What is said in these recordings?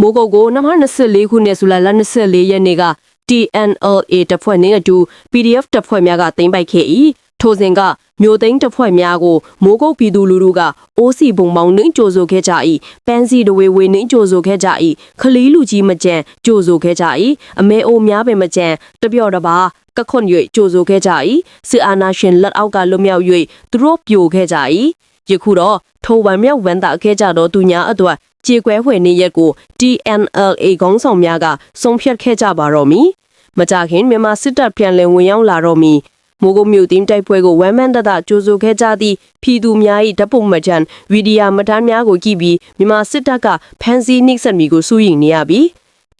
မိုးကုတ်ကို2024ခုနှစ်ဇူလိုင်လ24ရက်နေ့က TNLA တပ်ဖွဲ့နဲ့အတူ PDF တပ်ဖွဲ့များကသိမ်းပိုက်ခဲ့၏ထိုစဉ်ကမြို့သိမ်းတပ်ဖွဲ့များကိုမိုးကုတ်ပြည်သူလူထုကအိုးစီပုံပေါင်းနှင်းကြိုဆိုခဲ့ကြ၏ပန်းစီတဝေဝေနှင်းကြိုဆိုခဲ့ကြ၏ခလီလူကြီးမကြံကြိုဆိုခဲ့ကြ၏အမဲအိုများပင်မကြံတပြော့တပါကခွန်၍ကြိုဆိုခဲ့ကြ၏စစ်အာဏာရှင်လက်အောက်ကလွတ်မြောက်၍သူတို့ပြိုခဲ့ကြ၏ ယခုတော့ထိုဝမ်မြောက်ဝမ်းသာခဲ့ကြတော့သူညာအတွက်ကြေကွဲဖွယ်နေရက်ကို TNLA ခေါင်းဆောင်များကဆုံးဖြတ်ခဲ့ကြပါတော့မည်မကြခင်မြန်မာစစ်တပ်ပြန်လည်ဝင်ရောက်လာတော့မည်မိုးကုတ်မြို့တင်းတိုက်ပွဲကိုဝမ်းမန်းတတကြိုဆိုခဲ့ကြသည့်ပြည်သူများ၏ဓပုံမကြံဗီဒီယိုမတန်းများကိုကြည့်ပြီးမြန်မာစစ်တပ်ကဖမ်းဆီးနှိပ်စက်မိကိုစိုးရိမ်နေရပြီး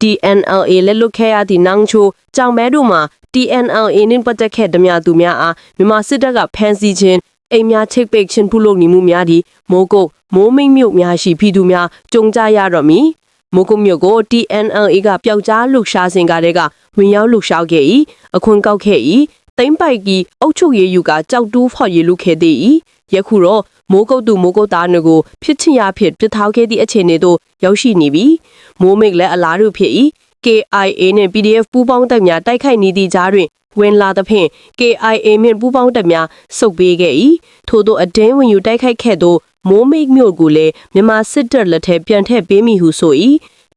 TNLA လက်လွတ်ခဲ့ရသည့်နောင်ချိုကြောင်မဲတို့မှာ TNLA နှင့်ပတ်သက်ခဲ့သည်များသူများအားမြန်မာစစ်တပ်ကဖမ်းဆီးခြင်း အိမ်များချိတ်ပိတ်ခြင်းပြုလုပ်နေမှုများသည်မိုးကုတ်မိုးမိတ်မြို့များရှိပြည်သူများကြုံကြရတော့မည်မိုးကုတ်မြို့ကို TNLA ကပျောက်ကြားလှုပ်ရှားစဉ်ကတည်းကဝင်ရောက်လှုပ်ရှားခဲ့၏အခွန်ကောက်ခဲ့၏သိမ့်ပိုက်ကြီးအုတ်ချုပ်ရည်ယူကကြောက်တူးဖော်ရည်လူခဲ့သည်၏ယခုတော့မိုးကုတ်သူမိုးကုတ်သားတို့ကိုဖြစ်ချင်ရဖြစ်ပြစ်ထောက်ခဲ့သည့်အခြေအနေသို့ရောက်ရှိနေပြီမိုးမိတ်လည်းအလားတူဖြစ်၏ KIA နှင့် PDF ပူးပေါင်းတပ်များတိုက်ခိုက်နေသည့်ကြားတွင်ဝင်လာသဖြင့် KIA နှင့်ပူးပေါင်းတပ်များစုပ်ပေးခဲ့၏ထို့သောအတင်းဝင်ယူတိုက်ခိုက်ခဲ့သောမိုးမိတ်မြို့ကိုလည်းမြန်မာစစ်တပ်လက်ထက်ပြန်ထည့်ပေးမိဟုဆို၏。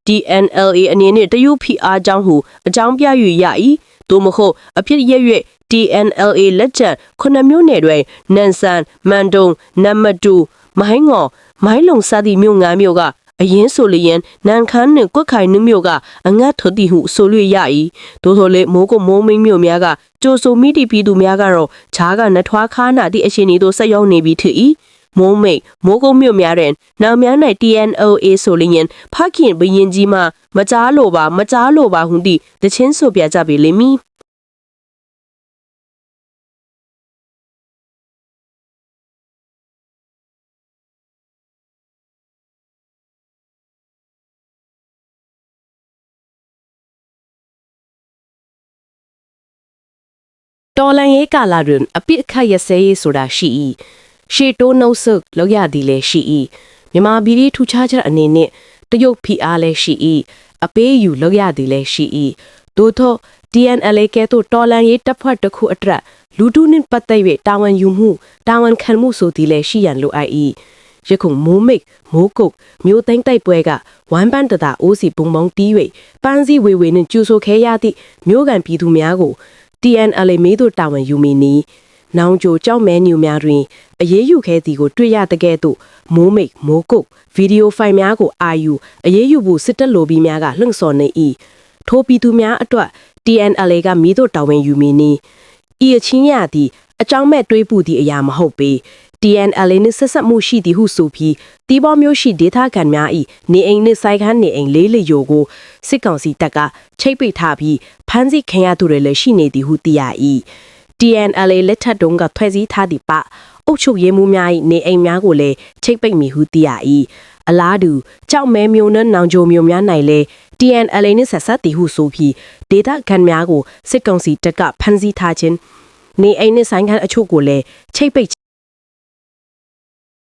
DNLA အနေနဲ့တရုတ်ဖိအားကြောင့်ဟုအကြောင်းပြ၍ရ၏သို့မဟုတ်အဖြစ်ရ၍ DNLA လက်ချက်ခုနှစ်မျိုးနယ်တွင်နန်ဆန်မန်တုံနမတူမိုင်းငေါ်မိုင်းလုံစသည့်မြို့ငါးမြို့က အရင်ဆိုလျင်နန်ခမ်းနှင့်ကွက်ခိုင်နှမြို့ကအငတ်ထသည်ဟုဆိုလွေရ၏သို့သောလေမိုးကုတ်မိုးမင်းမြို့များကကြိုဆိုမိတီပြည်သူများကတော့ဈာကနထွားခါနာသည့်အရှင်ဤသို့ဆက်ရောက်နေပြီထ၏မိုးမိတ်မိုးကုတ်မြို့များတွင်နောင်များ၌ TNOA ဆိုလျင်ဖခင်ဘရင်ကြီးမှမကြားလိုပါမကြားလိုပါဟုသည့်တချင်းဆိုပြကြပေလိမ့်မည် တော်လန်ရေးကာလာတွင်အပိအခတ်ရစဲရေးဆိုတာရှိ၏ရှေတိုးနှုတ်ဆက်လောက်ရသည်လည်းရှိ၏မြန်မာပြည်ရေးထူခြားချက်အနေနဲ့တရုတ်ဖိအားလည်းရှိ၏အပေးယူလောက်ရသည်လည်းရှိ၏သို့သော DNLA ကဲ့သို့တော်လန်ရေးတပ်ဖွဲ့တစ်ခုအတွက်လူတုနှင့်ပတ်သက်၍တာဝန်ယူမှုတာဝန်ခံမှုဆိုသည်လည်းရှိရန်လိုအပ်၏ယခုမိုးမိတ်မိုးကုတ်မျိုးသိမ့်တိုက်ပွဲကဝမ်ပန်တတာအိုးစီပုံပေါင်းတီး၍ပန်းစည်းဝေဝေနှင့်ကျူဆိုခဲရသည့်မျိုးကန်ပြည်သူများကို TNLA မေးတို့တာဝန်ယူမီနီနောင်ကြိုကြောက်မဲညူများတွင်အရေးယူခဲသည်ကိုတွေ့ရတဲ့ကဲ့သို့မိုးမိတ်မိုးကုတ်ဗီဒီယိုဖိုင်များကိုအာယူအရေးယူဖို့စစ်တပ်လိုပြီးများကလှုံ့ဆော်နေ၏ထိုပြည်သူများအတွက် TNLA ကမီးတို့တာဝန်ယူမီနီဤအချင်းရသည်အကြောင်းမဲ့တွေးပူသည့်အရာမဟုတ်ပေ TNLA နှင့်ဆက်ဆက်မှုရှိသည်ဟုဆိုပြီးတီးပေါ်မျိုးရှိဒေသခံများ၏နေအိမ်နှင့်စိုက်ခန်းနေအိမ်လေးလျိုကိုစစ်ကောင်စီတပ်ကချိတ်ပိတ်ထားပြီးဖမ်းဆီးခံရသူတွေလည်းရှိနေသည်ဟုသိရ၏。TNLA လက်ထက်တုန်းကဖွဲ့စည်းထားသည့်ပအုပ်ချုပ်ရေးမှုများ၏နေအိမ်များကိုလည်းချိတ်ပိတ်မိဟုသိရ၏အလားတူကြောက်မဲမျိုးနဲ့နောင်ကြိုမျိုးများ၌လည်း TNLA နှင့်ဆက်ဆက်သည်ဟုဆိုပြီးဒေတာခံများကိုစစ်ကောင်စီတပ်ကဖမ်းဆီးထားခြင်းနေအိမ်နှင့်ဆိုင်ခန်းအချို့ကိုလည်းချိတ်ပိတ်